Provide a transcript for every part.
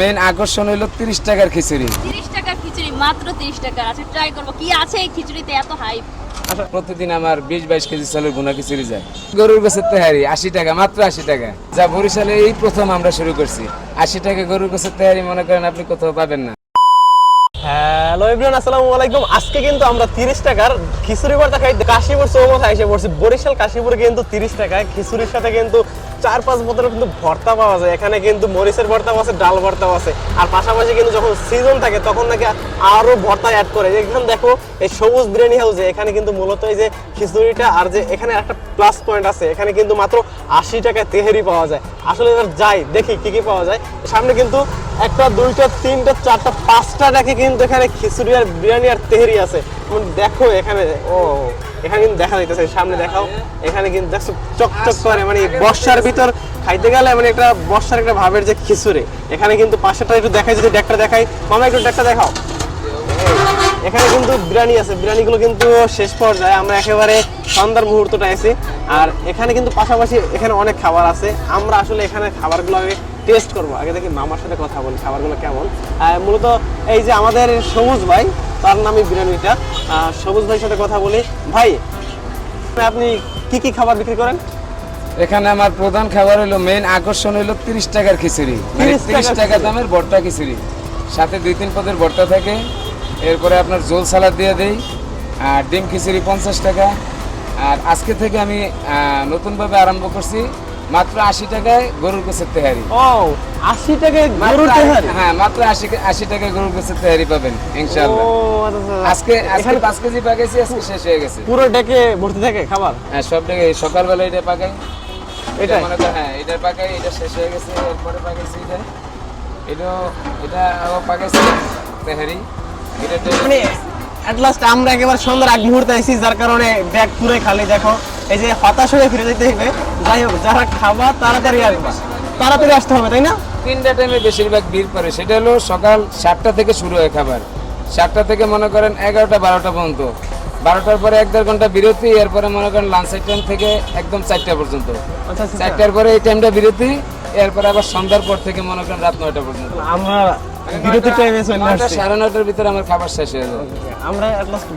Main আকর্ষণ হইল তিরিশ টাকার খিচুড়ি। তিরিশ টাকার খিচুড়ি মাত্র তিরিশ টাকার আচ্ছা ট্রাই করব। কি আছে এই খিচুড়িতে? এত হাইপ প্রতিদিন আমার বিশ বাইশ কেজি চালের গুনা খিচুড়ি যায়। গরুর গোছের তেহারি আশি টাকা মাত্র আশি টাকা। যা বরিশালে এই প্রথম আমরা শুরু করছি। আশি টাকা গরুর গোছের তেহারি মনে করেন আপনি কোথাও পাবেন না। হ্যালো এভরিওয়ান আসসালামু আলাইকুম। আজকে কিন্তু আমরা 30 টাকার খিচুড়ি ভর্তা খাই। কাশীপুর চৌমাথা এসে পড়ছি। বরিশাল কাশীপুরে কিন্তু 30 টাকায় খিচুড়ির সাথে কিন্তু চার পাঁচ বোতলের কিন্তু ভর্তা পাওয়া যায়। এখানে কিন্তু মরিচের ভর্তাও আছে, ডাল ভর্তাও আছে। আর পাশাপাশি কিন্তু যখন সিজন থাকে, তখন নাকি আরও ভর্তা অ্যাড করে। এখানে দেখো, এই সবুজ বিরিয়ানি হাউসে এখানে কিন্তু মূলত এই যে খিচুড়িটা আর যে এখানে একটা প্লাস পয়েন্ট আছে। এখানে কিন্তু মাত্র আশি টাকায় তেহেরি পাওয়া যায়। আসলে এবার যাই, দেখি কি কি পাওয়া যায়। সামনে কিন্তু একটা, দুইটা, তিনটা, চারটা, পাঁচটা দেখে কিন্তু এখানে খিচুড়ি আর বিরিয়ানি আর তেহেরি আছে। দেখো এখানে, ও, এখানে কিন্তু দেখা যাইতেছে, সামনে দেখাও। এখানে কিন্তু দেখছ, চকচক করে মানে বর্ষার ভিতর খাইতে গেলে মানে একটা বর্ষার একটা ভাবের যে খিচুড়ি। এখানে কিন্তু পাশেটা একটু দেখাই, যদি ডেকটা দেখাই। মামা, একটু ডেকটা দেখাও। এখানে কিন্তু বিরিয়ানি আছে। বিরিয়ানিগুলো কিন্তু শেষ পর্যায়ে আমরা একেবারে সন্ধ্যার মুহূর্তটা এসি আর এখানে কিন্তু পাশাপাশি এখানে অনেক খাবার আছে। আমরা আসলে এখানে খাবারগুলো আগে টেস্ট করব। আগে দেখি মামার সাথে কথা বলি খাবারগুলো কেমন। মূলত এই যে আমাদের সবুজ ভাই তার নামই বিরিয়ানিটা। সবুজ ভাইয়ের সাথে কথা বলি। ভাই আপনি কি কি খাবার বিক্রি করেন? এখানে আমার প্রধান খাবার হলো মেন আকর্ষণ হলো তিরিশ টাকার খিচুড়ি। মানে 30 তিরিশ টাকা দামের ভর্তা খিচুড়ি। সাথে দুই তিন পদের ভর্তা থাকে। এরপরে আপনার জোল সালাদ দিয়ে দেই। আর ডিম খিচুড়ি পঞ্চাশ টাকা। আর আজকে থেকে আমি নতুনভাবে আরম্ভ করছি। মাত্র আশি টাকায় গরুর গোছের তেহারি। ও আশি টাকা মাত্র গরুর তেহারি? হ্যাঁ মাত্র আশি আশি টাকায় গরুর গোছের তেহারি পাবেন ইনশাআল্লাহ। আচ্ছা, আচ্ছা। আজকে আজকে পাঁচ কেজি পাকাইছি আজকে শেষ হয়ে গেছে। পুরো ডেকে ভর্তি থাকে খাবার? হ্যাঁ সব সকালবেলা এটা পাকাই। এটা? মনে করেন হ্যাঁ এটা পাকাই এটা শেষ হয়ে গেছে এরপরে পাকাইছি এটা। এটা এটা পাকাইছি তেহারি। এটা মানে অ্যাট লাস্ট আমরা একেবারে সন্ধ্যার আগ মুহূর্তে আইছি যার কারণে ব্যাগ পুরো খালি দেখো। এই যে হতাশ হয়ে ফিরে যেতে হবে যাই হোক যারা খাবা তাড়াতাড়ি আসবা তাড়াতাড়ি আসতে হবে তাই না? তিনটা টাইমে বেশিরভাগ ভিড় পড়ে সেটা হলো সকাল সাতটা থেকে শুরু হয় খাবার। সাতটা থেকে মনে করেন এগারোটা বারোটা পর্যন্ত। বারোটার পরে এক দেড় ঘণ্টা বিরতি এরপরে মনে করেন লাঞ্চের টাইম থেকে একদম চারটা পর্যন্ত। আচ্ছা আচ্ছা চারটার পরে এই টাইমটা বিরতি এরপরে আবার সন্ধ্যার পর থেকে মনে করেন রাত নয়টা পর্যন্ত। আমরা বিরতি টাইমে চলে আসছি। সাড়ে নয়টার ভিতরে আমার খাবার শেষ হয়ে যাবে। আমরা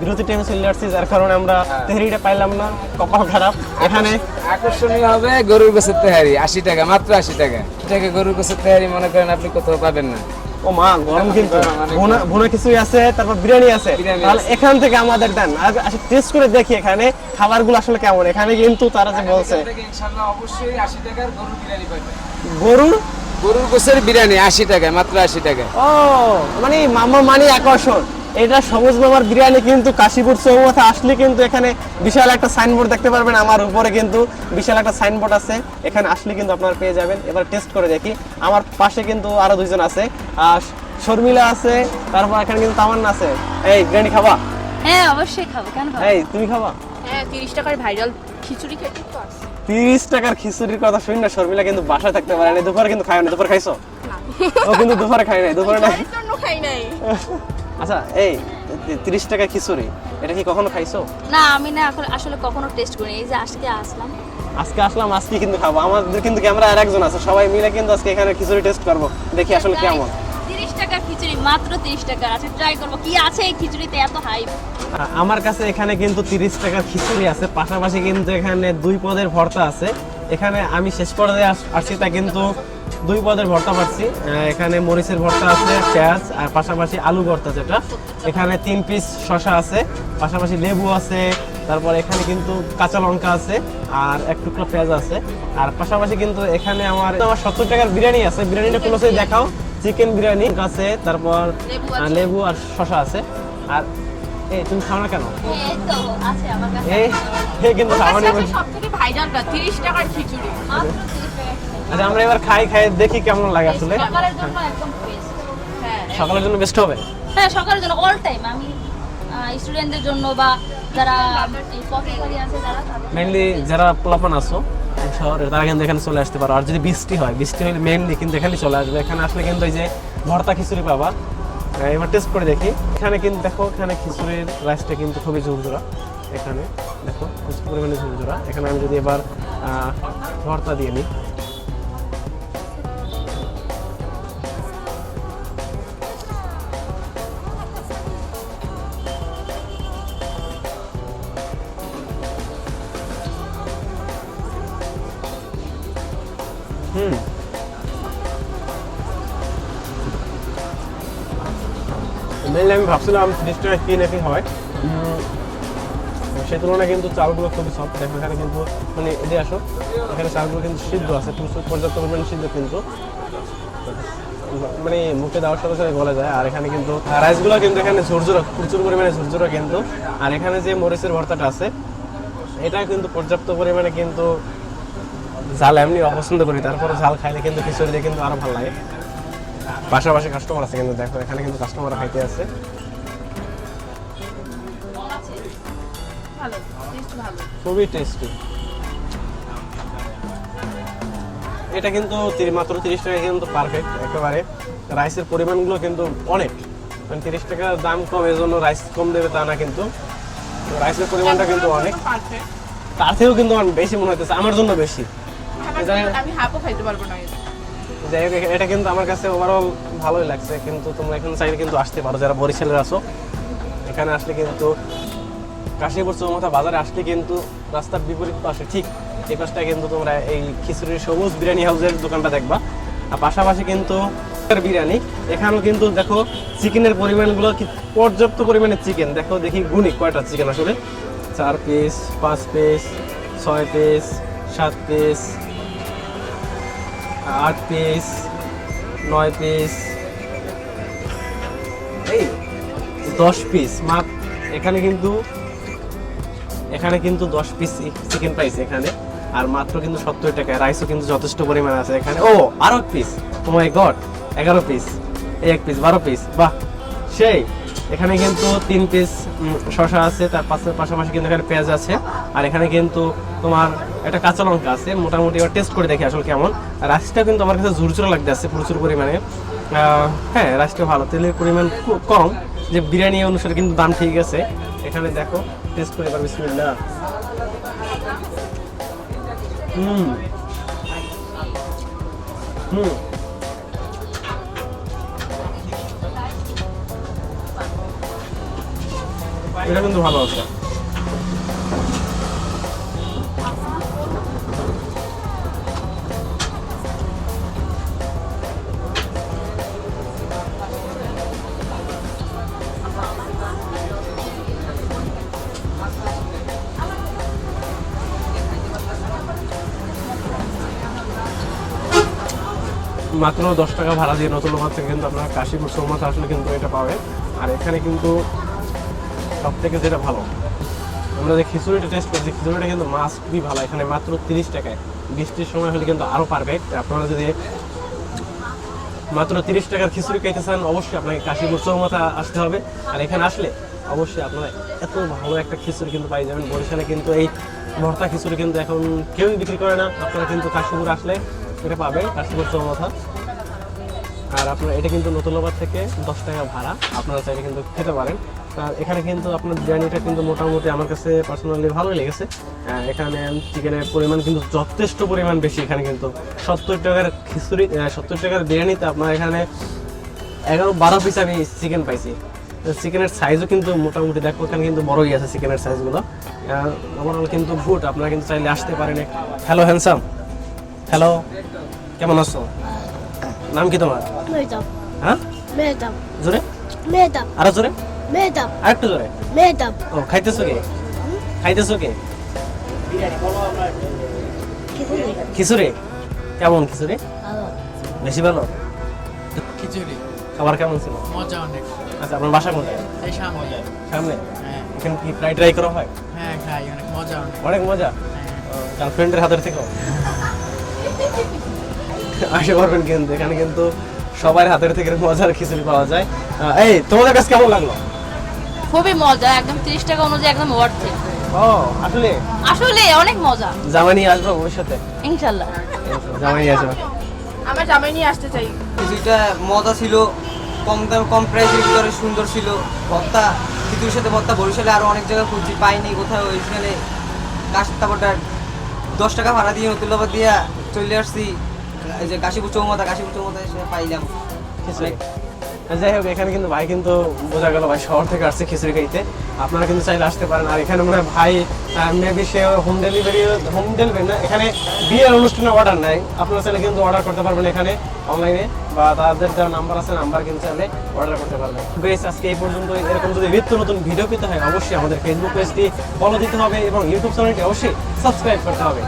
বিরতি টাইমে চলে আসছি যার কারণে আমরা তেহরিটা পাইলাম না কপাল খারাপ। এখানে আকর্ষণীয় হবে গরুর গোছের তেহারি আশি টাকা মাত্র আশি টাকা। টাকা গরুর গোছের তেহারি মনে করেন আপনি কোথাও পাবেন না। ও মা গরম কিন্তু। ভুনা কিছুই আছে তারপর বিরিয়ানি আছে। তাহলে এখান থেকে আমাদের দেন। আসলে টেস্ট করে দেখি এখানে খাবারগুলো আসলে কেমন। এখানে কিন্তু তারা যে বলছে ইনশাআল্লাহ অবশ্যই আশি টাকার গরুর বিরিয়ানি পাবেন। গরুর গরুর গোছের বিরিয়ানি আশি টাকা মাত্র আশি টাকা ও মানে মামা মানে আকর্ষণ। এটা সবুজ মামার বিরিয়ানি কিন্তু কাশীপুর চৌমাথা আসলে কিন্তু এখানে বিশাল একটা সাইনবোর্ড দেখতে পারবেন। আমার উপরে কিন্তু বিশাল একটা সাইনবোর্ড আছে। এখানে আসলে কিন্তু আপনারা পেয়ে যাবেন। এবার টেস্ট করে দেখি। আমার পাশে কিন্তু আরও দুইজন আছে। আর শর্মিলা আছে তারপর এখানে কিন্তু তামান্না আছে। এই বিরিয়ানি খাবা? হ্যাঁ অবশ্যই খাব। কেন খাব? এই তুমি খাবা? হ্যাঁ তিরিশ টাকার ভাইরাল খিচুড়ি খেতে তো আসছে তিরিশ টাকার খিচুড়ির কথা শুনি না শর্মিলা কিন্তু বাসায় থাকতে পারে না। দুপুরে কিন্তু খাই না দুপুরে খাইছো? ও কিন্তু দুপুরে খাই নাই দুপুরে না খাই নাই। আচ্ছা এই তিরিশ টাকা খিচুড়ি এটা কি কখনো খাইছো? না আমি না এখন আসলে কখনো টেস্ট করিনি। এই যে আজকে আসলাম। আজকে আসলাম আজকে কিন্তু খাব। আমাদের কিন্তু ক্যামেরা আর একজন আছে। সবাই মিলে কিন্তু আজকে এখানে খিচুড়ি টেস্ট করব। দেখি আসলে কেমন। তিরিশ টাকার খিচুড়ি মাত্র তিরিশ টাকার আচ্ছা ট্রাই করব কি আছে এই খিচুড়িতে এত হাইপ আমার কাছে এখানে কিন্তু তিরিশ টাকার খিচুড়ি আছে পাশাপাশি কিন্তু এখানে দুই পদের ভর্তা আছে। এখানে আমি শেষ পর্যায়ে আসছি তা কিন্তু দুই পদের ভর্তা পাচ্ছি। এখানে মরিচের ভর্তা আছে পেঁয়াজ আর পাশাপাশি আলু ভর্তা যেটা। এখানে তিন পিস শশা আছে পাশাপাশি লেবু আছে তারপর এখানে কিন্তু কাঁচা লঙ্কা আছে আর এক টুকরো পেঁয়াজ আছে। আর পাশাপাশি কিন্তু এখানে আমার আমার সত্তর টাকার বিরিয়ানি আছে। বিরিয়ানিটা কোনো দেখাও। চিকেন বিরিয়ানি আছে তারপর লেবু আছে। আর শশা আছে। আর এই তুমি খাও না কেন? এই আছে কিন্তু তিরিশ টাকার আচ্ছা আমরা এবার খাই খাই দেখি কেমন লাগে আসলে। সকালের জন্য বেস্ট হ্যাঁ। হবে? হ্যাঁ সকালের জন্য অল টাইম আমি স্টুডেন্টদের জন্য বা যারা আছে যারা পোলাপান আসো শহরে, তারা কিন্তু এখানে চলে আসতে পারো। আর যদি বৃষ্টি হয়, বৃষ্টি হলে মেনলি কিন্তু এখানে চলে আসবে। এখানে আসলে কিন্তু ওই যে ভর্তা খিচুড়ি পাবা। এবার টেস্ট করে দেখি। এখানে কিন্তু দেখো, এখানে খিচুড়ির রাইসটা কিন্তু খুবই ঝুরঝুরা। এখানে দেখো, প্রচুর পরিমাণে ঝুরঝুরা। এখানে আমি যদি এবার ভর্তা দিয়ে নিই। ভাবছিলাম টাকা কি নাকি হয়। সেই তুলনায় কিন্তু চালগুলো খুবই সফট দেখো এখানে কিন্তু মানে এদিকে আসো, এখানে চালগুলো কিন্তু সিদ্ধ আছে প্রচুর পর্যাপ্ত পরিমাণে সিদ্ধ কিন্তু। মানে মুখে দেওয়ার সাথে সাথে গলে যায়, আর এখানে কিন্তু রাইসগুলো কিন্তু এখানে ঝুরঝুরো, প্রচুর পরিমাণে ঝুরঝুরো কিন্তু। আর এখানে যে মরিচের ভর্তাটা আছে, এটা কিন্তু পর্যাপ্ত পরিমাণে কিন্তু ঝাল এমনি অপছন্দ করি, তারপরে ঝাল খাইলে কিন্তু খিচুড়ি দিয়ে কিন্তু আরও ভালো লাগে। পাশাপাশি কাস্টমার আছে কিন্তু, দেখো এখানে কিন্তু কাস্টমার খাইতে আছে। ভালো খুবই টেস্টি এটা কিন্তু মাত্র তিরিশ টাকা কিন্তু পারফেক্ট একেবারে। রাইসের পরিমাণগুলো কিন্তু অনেক। মানে তিরিশ টাকার দাম কম এই জন্য রাইস কম দেবে তা না কিন্তু। রাইসের পরিমাণটা কিন্তু অনেক। তার থেকেও কিন্তু আমার বেশি মনে হইতেছে আমার জন্য বেশি। আমি হাফও খাইতে পারব না যাই হোক এটা কিন্তু আমার কাছে ওভারঅল ভালোই লাগছে। কিন্তু তোমরা এখানে চাইলে কিন্তু আসতে পারো যারা বরিশালের আছো। এখানে আসলে কিন্তু কাশীপুর চৌমাথা বাজারে আসলে কিন্তু রাস্তার বিপরীত পাশে, ঠিক এই পাশটা কিন্তু তোমরা এই খিচুড়ির সবুজ বিরিয়ানি হাউসের দোকানটা দেখবা। আর পাশাপাশি কিন্তু বিরিয়ানি। এখানেও কিন্তু দেখো চিকেনের পরিমাণগুলো পর্যাপ্ত পরিমাণে চিকেন। দেখো দেখি গুণি কয়টা চিকেন আসলে। চার পিস পাঁচ পিস ছয় পিস সাত পিস আট পিস নয় পিস এই দশ পিস মাপ এখানে কিন্তু এখানে কিন্তু দশ পিস চিকেন পাইছে এখানে। আর মাত্র কিন্তু সত্তর টাকা রাইসও কিন্তু যথেষ্ট পরিমাণে আছে এখানে। ও, আরও পিস ও মাই গড এগারো পিস এক পিস বারো পিস বাহ, সেই। এখানে কিন্তু তিন পিস শশা আছে। তার পাশে পাশাপাশি কিন্তু এখানে পেঁয়াজ আছে। আর এখানে কিন্তু তোমার একটা কাঁচা লঙ্কা আছে। মোটামুটি এবার টেস্ট করে দেখি আসলে কেমন। রাইসটা কিন্তু আমার কাছে ঝুরঝুরে লাগতে আছে প্রচুর পরিমাণে। হ্যাঁ রাইসটা ভালো। তেলের পরিমাণ খুব কম। যে বিরিয়ানি অনুসারে কিন্তু দাম ঠিক আছে। এখানে দেখো টেস্ট করে এবার বিসমিল্লাহ হুম। হুম। এটা কিন্তু ভালো আছে মাত্র দশ টাকা ভাড়া দিয়ে নতুন থেকে কিন্তু আপনারা কাশীপুর সৌমাথা আসলে কিন্তু এটা পাবে আর এখানে কিন্তু সব থেকে যেটা ভালো, আমরা যে খিচুড়িটা টেস্ট করছি, খিচুড়িটা কিন্তু মাছ খুবই ভালো। এখানে মাত্র তিরিশ টাকায়। বৃষ্টির সময় হলে কিন্তু আরও পারফেক্ট আপনারা যদি মাত্র তিরিশ টাকার খিচুড়ি খাইতে চান, অবশ্যই আপনাকে কাশীপুর চৌমাথা আসতে হবে। আর এখানে আসলে অবশ্যই আপনারা এত ভালো একটা খিচুড়ি কিন্তু পাই যাবেন। বরিশালে কিন্তু এই ভর্তা খিচুড়ি কিন্তু এখন কেউই বিক্রি করে না। আপনারা কিন্তু কাশীপুর আসলে এটা পাবেন কাশীপুর চৌমাথা আর আপনার এটা কিন্তু নতুন লোবার থেকে দশ টাকা ভাড়া। আপনারা চাইলে কিন্তু খেতে পারেন। আর এখানে কিন্তু আপনার বিরিয়ানিটা কিন্তু মোটামুটি আমার কাছে পার্সোনালি ভালোই লেগেছে। এখানে চিকেনের পরিমাণ কিন্তু যথেষ্ট পরিমাণ বেশি। এখানে কিন্তু সত্তর টাকার খিচুড়ি সত্তর টাকার বিরিয়ানিতে আপনার এখানে এগারো বারো পিস আমি চিকেন পাইছি। চিকেনের সাইজও কিন্তু মোটামুটি দেখো, এখানে কিন্তু বড়ই আছে চিকেনের সাইজগুলো ওভারঅল কিন্তু ভুট আপনারা কিন্তু চাইলে আসতে পারেন। হ্যালো হ্যান্ডসাম হ্যালো কেমন আছো? নাম কি তোমার? মেয়েদাম হ্যাঁ? মেয়েদাম জোরে? মেয়েদাম আরও জোরে? মেয়েদাম আরেকটু জোরে? মেয়েদাম ও খাইতেছো কে? খাইতেছো কে? খিচুড়ি। কেমন খিচুড়ি? বেশি ভালো? খিচুড়ি। খাবার কেমন ছিল? মজা অনেক। আচ্ছা আপনার বাসা কোথায়? এই সামনে সামনে হ্যাঁ। এখানে কি ফ্রাই ট্রাই করা হয়? হ্যাঁ খাই। অনেক মজা অনেক। মজা? হ্যাঁ। গার্লফ্রেন্ডের হাতের থেকেও? আসে পারবেন কিন্তু এখানে কিন্তু সবার হাতের থেকে মজার খিচুড়ি পাওয়া যায়। এই তোমাদের কাছে কেমন লাগল? খুবই মজা একদম তিরিশ টাকা অনুযায়ী একদম ওয়ার্থ ও আসলে? আসলে অনেক মজা। জামাই নিয়ে আসব ভবিষ্যতে? জামাই নিয়ে আসব। আমার জামাই নিয়ে আসতে চাই। কিছুটা মজা ছিল কম দাম কম প্রাইসের ভিতরে সুন্দর ছিল। ভত্তা খিচুড়ির সাথে ভত্তা বরিশালে আরও অনেক জায়গায় খুঁজছি পাইনি কোথাও ওইখানে কাশ দশ টাকা ভাড়া দিয়ে নতুল্লাবাদ দিয়া চলে আসছি। যে কাশীপুর চৌমাথা কাশীপুর চৌমাথা পাইলাম। খিচুড়ি। যাই হোক, এখানে কিন্তু ভাই কিন্তু বোঝা গেল ভাই শহর থেকে আসছে খিচুড়ি খাইতে। আপনারা কিন্তু চাইলে আসতে পারেন। আর এখানে মনে হয় ভাই মেবি সে হোম ডেলিভারি হোম ডেলিভারি না, এখানে বিয়ের অনুষ্ঠানে অর্ডার নাই। আপনারা চাইলে কিন্তু অর্ডার করতে পারবেন এখানে অনলাইনে বা তাদের দেওয়া নাম্বার আছে নাম্বার কিন্তু চাইলে অর্ডার করতে পারবেন। বেশ, আজকে এই পর্যন্ত এরকম যদি নিত্য নতুন ভিডিও পেতে হয়, অবশ্যই আমাদের ফেসবুক পেজটি ফলো দিতে হবে এবং ইউটিউব চ্যানেলটি অবশ্যই সাবস্ক্রাইব করতে হবে।